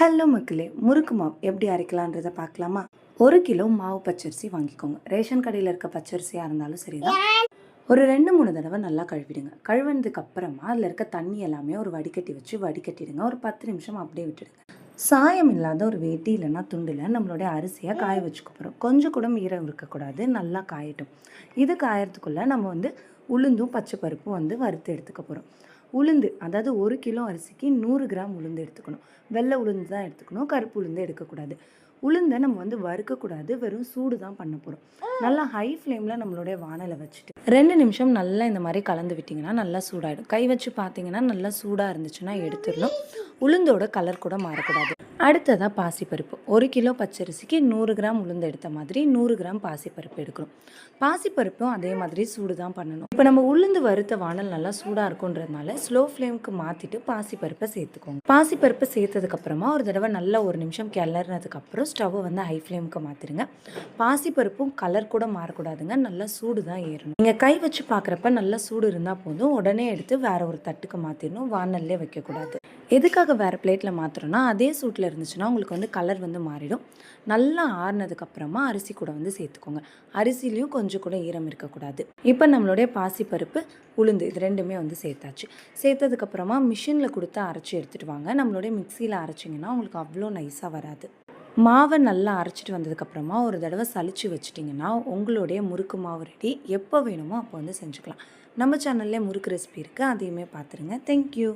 Hello மக்களே முறுக்கு மாவு எப்படி அரைக்கலான்றதை பார்க்கலாமா? ஒரு கிலோ மாவு பச்சரிசி வாங்கிக்கோங்க. ரேஷன் கடையில் இருக்க பச்சரிசியாக இருந்தாலும் சரிதான். ஒரு ரெண்டு மூணு தடவை நல்லா கழுவிடுங்க. கழுவினதுக்கு அப்புறமா அதில் இருக்க தண்ணி எல்லாமே ஒரு வடிகட்டி வச்சு வடிகட்டிடுங்க. ஒரு பத்து நிமிஷம் அப்படியே விட்டுடுங்க. சாயம் இல்லாத ஒரு வேட்டி இல்லைன்னா துண்டில் நம்மளுடைய அரிசியை காய வச்சுக்க போகிறோம் கொஞ்சம் கூட ஈரம் இருக்கக்கூடாது. நல்லா காயட்டும். இது காயறதுக்குள்ளே நம்ம வந்து உளுந்தும் பச்சை பருப்பும் வந்து வறுத்து எடுத்துக்க போகிறோம் உளுந்து அதாவது ஒரு கிலோ அரிசிக்கு நூறு கிராம் உளுந்து எடுத்துக்கணும். வெள்ளை உளுந்து தான் எடுத்துக்கணும். கருப்பு உளுந்து எடுக்கக்கூடாது. உளுந்தை நம்ம வந்து வறுக்கக்கூடாது வெறும் சூடு தான் பண்ண போகிறோம் நல்லா ஹை ஃப்ளேமில் நம்மளுடைய வானலை வச்சுட்டு. ரெண்டு நிமிஷம் நல்லா இந்த மாதிரி கலந்து விட்டிங்கன்னா நல்லா சூடாகிடும் கை வச்சு பார்த்தீங்கன்னா நல்லா சூடாக இருந்துச்சுன்னா எடுத்துடணும். உளுந்தோட கலர் கூட மாறக்கூடாது. அடுத்ததாக பாசிப்பருப்பு. ஒரு கிலோ பச்சரிசிக்கு நூறு கிராம் உளுந்து எடுத்த மாதிரி நூறு கிராம் பாசிப்பருப்பு எடுக்கணும். பாசிப்பருப்பும் அதே மாதிரி சூடு தான் பண்ணணும். இப்போ நம்ம உளுந்து வறுத்த வானல் நல்லா சூடாக இருக்குன்றதுனால ஸ்லோ ஃப்ளேமுக்கு மாற்றிட்டு பாசிப்பருப்பை சேர்த்துக்கோங்க. பாசிப்பருப்பு சேர்த்ததுக்கப்புறமா ஒரு தடவை நல்லா ஒரு நிமிஷம் கிளறினதுக்கப்புறம் ஸ்டவ்வை வந்து ஹை ஃப்ளேமுக்கு மாற்றிடுங்க பாசிப்பருப்பும் கலர் கூட மாறக்கூடாதுங்க. நல்லா சூடு தான் ஏறணும். நீங்கள் கை வச்சு பார்க்குறப்ப நல்லா சூடு இருந்தால் போதும். உடனே எடுத்து வேறு ஒரு தட்டுக்கு மாற்றிடணும் வானல்லே வைக்கக்கூடாது. எதுக்காக வேறு பிளேட்டில் மாற்றுறோன்னா அதே சூட்டில் இருந்துச்சுன்னா உங்களுக்கு வந்து கலர் வந்து மாறிடும். நல்லா ஆறுனதுக்கப்புறமா அரிசி கூட வந்து சேர்த்துக்கோங்க. அரிசிலையும் கொஞ்சம் கூட ஈரம் இருக்கக்கூடாது. இப்போ நம்மளுடைய பாசிப்பருப்பு உளுந்து இது ரெண்டுமே வந்து சேர்த்தாச்சு. சேர்த்ததுக்கப்புறமா மிஷினில் கொடுத்து அரைச்சி எடுத்துகிட்டு வாங்க. நம்மளுடைய மிக்சியில் அரைச்சிங்கன்னா உங்களுக்கு அவ்வளோ நைஸாக வராது. மாவை நல்லா அரைச்சிட்டு வந்ததுக்கப்புறமா ஒரு தடவை சளிச்சு வச்சிட்டிங்கன்னா உங்களுடைய முறுக்கு மாவு ரெடி எப்போ வேணுமோ அப்போ வந்து செஞ்சுக்கலாம். நம்ம சேனல்லே முறுக்கு ரெசிபி இருக்குது அதையுமே பார்த்துருங்க. தேங்க்யூ